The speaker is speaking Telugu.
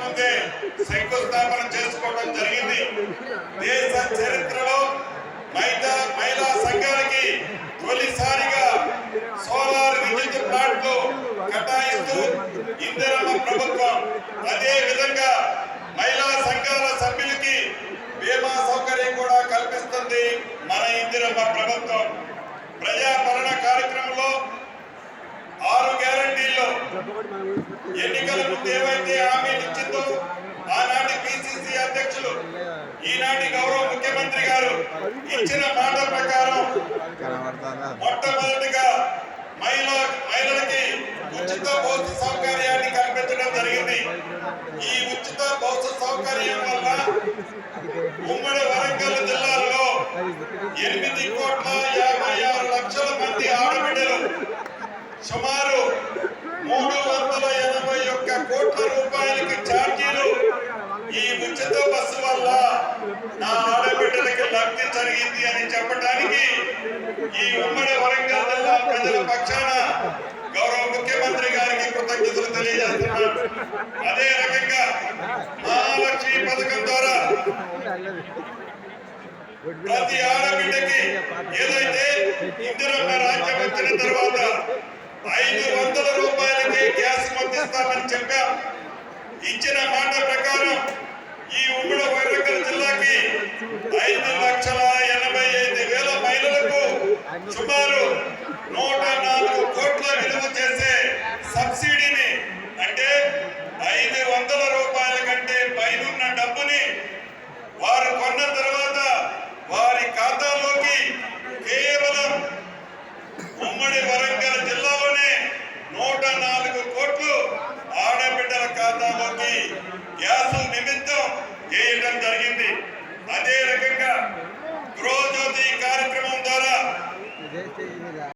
ముందే శంకుస్థాపన చేసుకోవడం జరిగింది. దేశ చరిత్రలో మహిళా మహిళా సంఘాలకి తొలిసారిగా సోలార్ విద్యుత్ ప్లాంట్లు కేటాయిస్తూ ఇందిరమ్మ ప్రభుత్వం అదే విధంగా మహిళా సంఘాల సభ్యులకి బీమా సౌకర్యం కూడా కల్పిస్తుంది మన ఇందిరమ్మ ప్రభుత్వం. ప్రజాపరణ కార్యక్రమంలో ఆరు గ్యారంటీల్లో ఎన్నికల ముందు ఏవైతే హామీ అధ్యక్షులు. ఈనాటి గౌరవ ముఖ్యమంత్రి గారు ఇచ్చిన మాట ప్రకారం మొట్టమొదటిగా మహిళా మహిళలకి ఉచిత బస్సు సౌకర్యాన్ని కల్పించడం జరిగింది. ఈ ఉచిత బస్సు సౌకర్యం వల్ల ఉమ్మడి వరంగల్ జిల్లాలో ఎనిమిది కోట్ల యాభై ఆరు లక్షల మంది ఆడబిడ్డలు సుమారు లబ్ధి జరిగింది అని చెప్పడానికి ఈ ఉమ్మడి వరంగల్ జిల్లా ప్రజల పక్షాన గౌరవ ముఖ్యమంత్రి గారికి కృతజ్ఞతలు తెలియజేస్తున్నాను. అదే రకంగా మహాలక్ష్మి పథకం ద్వారా ప్రతి ఆడబిడ్డకి ఏదైతే ఇందిరమ్మ రాజ్యం వచ్చిన తర్వాత ఐదు వందల రూపాయలకి గ్యాస్ పంపిస్తామని చెప్పాం. ఇచ్చిన మాట ప్రకారం ఈ ఉమ్మడి వరంగల్ జిల్లాకి సుమారు నూట నాలుగు కోట్ల విలువ చేసే సబ్సిడీని అంటే ఐదు వందల రూపాయల కంటే పైన డబ్బుని వారు కొన్న తర్వాత వారి ఖాతాలోకి కేవలం ఉమ్మడి వరంగల్ జిల్లాలోనే నూట నాలుగు కోట్లు ఆడబిడ్డల ఖాతాలోకి గ్యాస్ నిమిత్తం వేయడం జరిగింది. 谢谢大家。